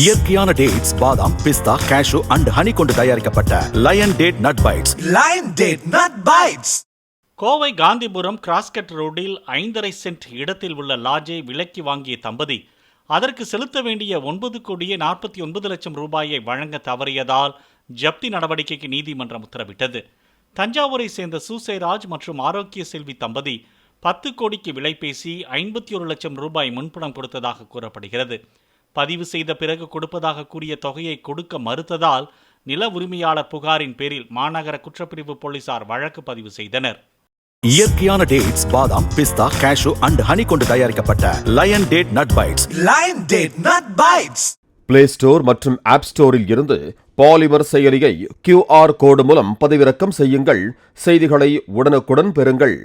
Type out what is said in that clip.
இயற்கையான டேட்ஸ் பாதாம் பிஸ்தா cash and honey கொண்டு தயாரிக்கப்பட்ட lion date nut bites Lion Date Nut Bites. Kovai Gandhipuram crosscut ரோடில் ஐந்தரை சென்ட் இடத்தில் உள்ள லாட்ஜை விலைக்கு வாங்கிய தம்பதி அதற்கு செலுத்த வேண்டிய ஒன்பது கோடியே நாற்பத்தி ஒன்பது லட்சம் ரூபாயை வழங்க தவறியதால் ஜப்தி நடவடிக்கைக்கு நீதிமன்றம் உத்தரவிட்டது. தஞ்சாவூரை சேர்ந்த சூசைராஜ் மற்றும் ஆரோக்கிய செல்வி தம்பதி பத்து கோடிக்கு விலை பேசி ஐம்பத்தி ஒரு லட்சம் ரூபாய் முன்பணம் கொடுத்ததாக கூறப்படுகிறது. பதிவு செய்த பிறகு கொடுப்பதாக கூறிய தொகையை கொடுக்க மறுத்ததால் நில உரிமையாளர் புகாரின் பேரில் மாநகர குற்றப்பிரிவு போலீசார் வழக்கு பதிவு செய்தனர். இயற்கையான டேட்ஸ் பாதாம் பிஸ்தா கேஷு அண்ட் ஹனி கொண்டு தயாரிக்கப்பட்ட lion date nut bites Lion Date Nut Bites. Play store மற்றும் ஆப் ஸ்டோரில் இருந்து பாலிமர் செயலியை கியூஆர் கோடு மூலம் பதிவிறக்கம் செய்யுங்கள். செய்திகளை உடனுக்குடன் பெறுங்கள்.